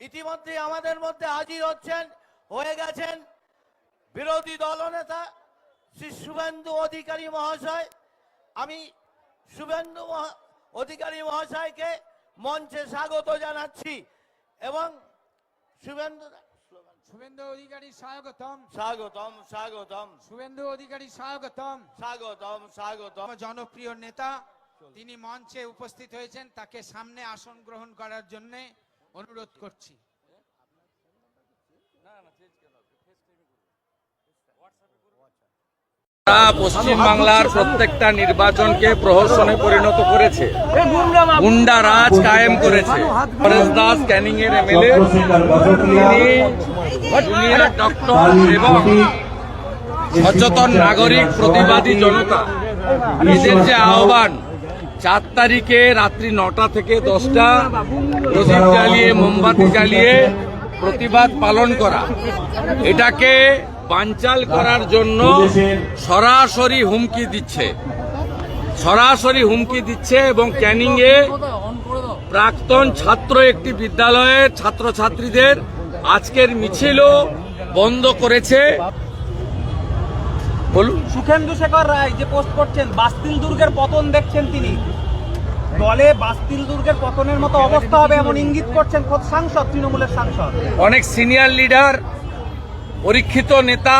ইতিমধ্যে আমাদের মধ্যে হাজির হচ্ছেন হয়ে গেছেন বিরোধী দলনেতা শ্রী শুভেন্দু অধিকারী মহাশয়। আমি শুভেন্দু অধিকারী মহাশয়কে মঞ্চে স্বাগত জানাচ্ছি এবং শুভেন্দু শুভেন্দু অধিকারী স্বাগতম। স্বাগতম স্বাগতম। শুভেন্দু অধিকারী স্বাগতম। স্বাগতম স্বাগতম। জনপ্রিয় নেতা তিনি মঞ্চে উপস্থিত হয়েছেন তাকে সামনে আসন গ্রহণ করার জন্য। অনুরোধ করছি। তারা পশ্চিম বাংলার প্রত্যেকটা নির্বাচনকে প্রহসনে পরিণত করেছে। গুন্ডা রাজ কায়েম করেছে। পরেশ দাস ক্যানিং এর এমএলএ জুনিয়র ডক্টর এবং সচেতন নাগরিক প্রতিবাদী জনতা। এদের যে আহ্বান চার তারিখে রাত্রি নটা থেকে দশটা। প্রদীপ জ্বালিয়ে, মোমবাতি জ্বালিয়ে প্রতিবাদ পালন করা। এটাকে বানচাল করার জন্য সরাসরি হুমকি দিচ্ছে। সরাসরি হুমকি দিচ্ছে এবং ক্যানিং এ প্রাক্তন ছাত্র একটি বিদ্যালয়ের ছাত্রছাত্রীদের আজকের মিছিলও বন্ধ করেছে। বলুন। সুখেন্দু শেখর রায় যে পোস্ট করছেন বাস্তিল দুর্গের পতন দেখছেন তিনি। দলে বাস্তিল দুর্গের পতনের মতো অবস্থা হবে এমন ইঙ্গিত করছেন খোদ সাংসদ তৃণমূলের সাংসদ। অনেক সিনিয়র লিডার পরীক্ষিত নেতা